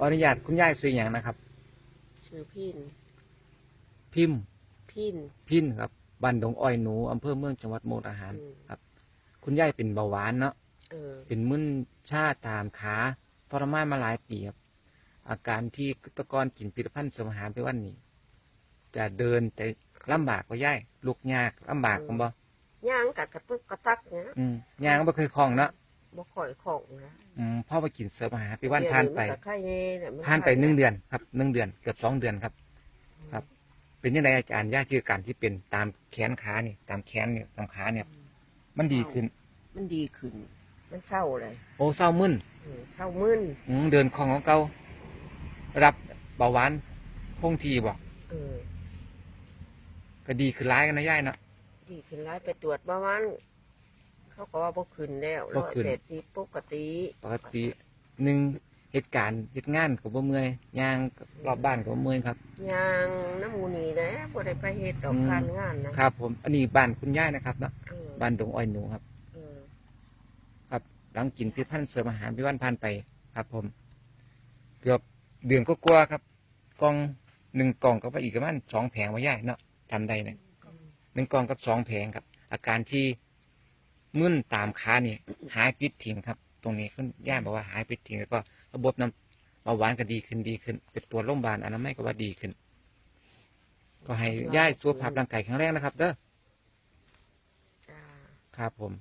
ขออนุญาตคุณยายซื้ออย่างนะครับ ชื่อพินพิมพ์พินพินครับบ้านดงอ้อยหนูอำเภอเมืองจังหวัดมุกดาหาร อืมครับ คุณยายเป็นเบาหวานเนาะ เออเป็นมึนชาตามขาทรมานมาหลายปีครับอาการที่ตะกอนกินผลิตภัณฑ์เสริมอาหารไปวันนี้ จะเดินแต่ลำบากก็ย่ายลุกยากลำบากผมบ่ย่างกัดกระตุกกระตักเนี่ยอืมยางบ่เคยคล่องเนาะ บ่ค่อยของนะอืมพ่อไปกินเสริมอาหารไปวันผ่านไปเดี๋ยวมัก็ไข้เย่เนี่ยมัผ่านไปหนึ่งเดือนครับหนึ่งเดือนเกือบสองเดือนครับ ครับ เป็นยังไงอาจารย์ยากคือการที่เป็นตามแขนขานี่ ตามแขนเนี่ยตามขาเนี่ย มันดีขึ้น มันดีขึ้นมันเศร้าเลยโอ้เศร้ามึนเออเศร้ามึนอืมเดินคล่องของเก่ารับเบาหวานคงทีบอกเออก็ดีขึ้นร้ายกันนะย่ายเนาะดีขึ้นร้ายไปตรวจเมื่อวาน เขาก็ว่าบ่ขึ้นแล้วบ่ร้อยขึ้น แปดสิบปกติปกติหนึ่งเหตุการณ์เหตุงานกับบ่เมื่อยยางรอบบ้านกับบ่เมื่อยครับ ยางน้ำมูนีแหล้วบ่ได้ไปเฮ็ดดอกอืม การงานนะครับผมอันนี้บ้านคุณย่ายนะครับเนาะเออบ้านดงอ้อยหนูครับ เออครับหลังกินพิษพันธ์เสริมอาหารไปวันผ่านไปครับ ผม เกือบเดือนก็กลัวาๆครับกล่องหนึ่งกล่องก็ไปอีกประมาณสองแผงว่าย่ายเนาะจำได้เนี่ยหนึ่งกล่องกับสองแผงครับ อาการที่ มึนตามขานี่หายปิดทิ้งครับ ตรงนี้คุณย่าบอกว่าหายปิดทิ้งแล้วก็ระบบน้ำเบาหวานก็ดีขึ้นดีขึ้นเป็นตัวจโรงพยาบาลอนามัยก็ว่าดีขึ้น ก็ให้ย่ายสุขภาพร่างกายแข็งแรงนะครับ เด้อ จ้า ครับผม